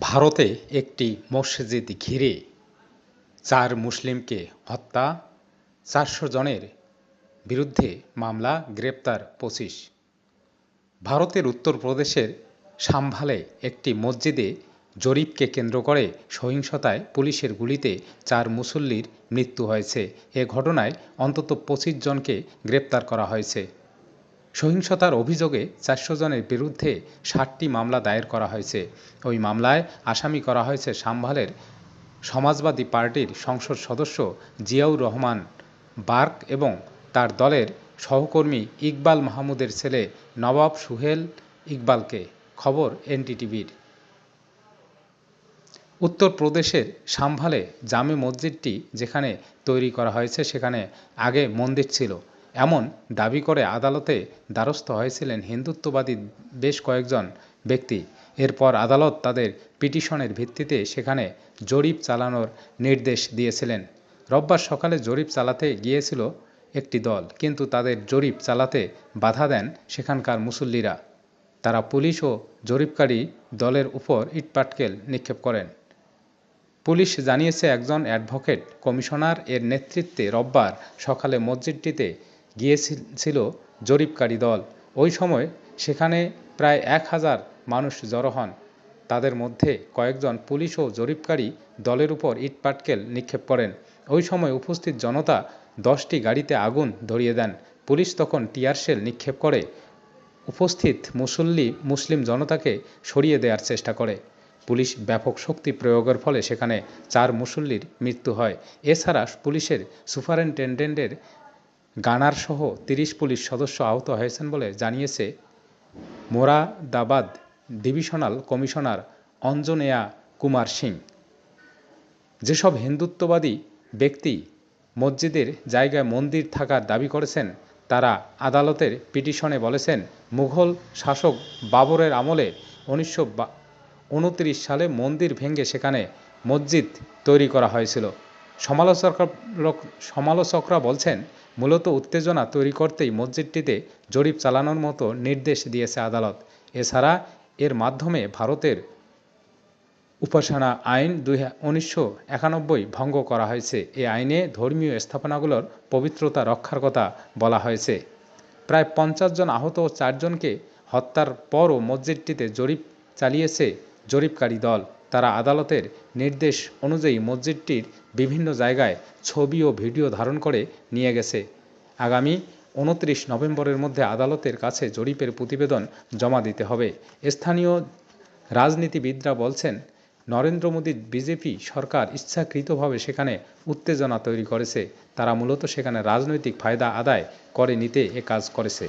ভারতে একটি মসজিদ ঘিরে চার মুসলিমকে হত্যা, চারশো জনের বিরুদ্ধে মামলা, গ্রেপ্তার পঁচিশ। ভারতের উত্তরপ্রদেশের সাম্ভালে একটি মসজিদে জরিপকে কেন্দ্র করে সহিংসতায় পুলিশের গুলিতে চার মুসল্লির মৃত্যু হয়েছে। এ ঘটনায় অন্তত পঁচিশ জনকে গ্রেপ্তার করা হয়েছে। সহিংসতার অভিযোগে চারশো জনের বিরুদ্ধে ষাটটি মামলা দায়ের করা হয়েছে। ওই মামলায় আসামি করা হয়েছে সাম্ভালের সমাজবাদী পার্টির সংসদ সদস্য জিয়াউর রহমান বার্ক এবং তার দলের সহকর্মী ইকবাল মাহমুদের ছেলে নবাব সুহেল ইকবালকে। খবর এনডিটিভির উত্তরপ্রদেশের সাম্ভালে জামে মসজিদটি যেখানে তৈরি করা হয়েছে সেখানে আগে মন্দির ছিল। এমন দাবি করে আদালতে দ্বারস্থ হয়েছিলেন হিন্দুত্ববাদী বেশ কয়েকজন ব্যক্তি। এরপর আদালত তাদের পিটিশনের ভিত্তিতে সেখানে জরিপ চালানোর নির্দেশ দিয়েছিলেন। রোববার সকালে জরিপ চালাতে গিয়েছিল একটি দল, কিন্তু তাদের জরিপ চালাতে বাধা দেন সেখানকার মুসল্লিরা। তারা পুলিশ ও জরিপকারী দলের উপর ইটপাটকেল নিক্ষেপ করেন। পুলিশ জানিয়েছে, একজন অ্যাডভোকেট কমিশনার এর নেতৃত্বে রোববার সকালে মসজিদটিতে গিয়েছিল জরিপকারী দল। ওই সময় সেখানে প্রায় এক হাজার মানুষ জড়ো হন। তাদের মধ্যে কয়েকজন পুলিশ ও জরিপকারী দলের উপর ইটপাটকেল নিক্ষেপ করেন। ওই সময় উপস্থিত জনতা দশটি গাড়িতে আগুন ধরিয়ে দেন। পুলিশ তখন টিয়ারশেল নিক্ষেপ করে। উপস্থিত মুসল্লি, মুসলিম জনতাকে সরিয়ে দেওয়ার চেষ্টা করে। পুলিশ ব্যাপক শক্তি প্রয়োগের ফলে সেখানে চার মুসল্লির মৃত্যু হয়। এছাড়া পুলিশের সুপারিনটেন্ডেন্টের গানারসহ তিরিশ পুলিশ সদস্য আহত হয়েছেন বলে জানিয়েছে মোরাদাবাদ ডিভিশনাল কমিশনার অঞ্জনেয়া কুমার সিং। যেসব হিন্দুত্ববাদী ব্যক্তি মসজিদের জায়গায় মন্দির থাকার দাবি করেছেন, তারা আদালতের পিটিশনে বলেছেন, মুঘল শাসক বাবরের আমলে উনিশশো উনত্রিশ সালে মন্দির ভেঙে সেখানে মসজিদ তৈরি করা হয়েছিল। সমালোচকরা সমালোচকরা বলছেন মূলত উত্তেজনা তৈরি করতেই মসজিদটিতে জরিপ চালানোর মতো নির্দেশ দিয়েছে আদালত। এছাড়া এর মাধ্যমে ভারতের উপাসনা আইন দুই উনিশশো ভঙ্গ করা হয়েছে। এ আইনে ধর্মীয় স্থাপনাগুলোর পবিত্রতা রক্ষার কথা বলা হয়েছে। প্রায় পঞ্চাশ জন আহত ও চারজনকে হত্যার পরও মসজিদটিতে জরিপ চালিয়েছে জরিপকারী দল। তারা আদালতের নির্দেশ অনুযায়ী মসজিদটির বিভিন্ন জায়গায় ছবি ও ভিডিও ধারণ করে নিয়ে গেছে। আগামী উনত্রিশ নভেম্বরের মধ্যে আদালতের কাছে জরিপের প্রতিবেদন জমা দিতে হবে। স্থানীয় রাজনীতিবিদরা বলছেন, নরেন্দ্র মোদীর বিজেপি সরকার ইচ্ছাকৃতভাবে সেখানে উত্তেজনা তৈরি করেছে। তারা মূলত সেখানে রাজনৈতিক ফায়দা আদায় করে নিতে এ কাজ করেছে।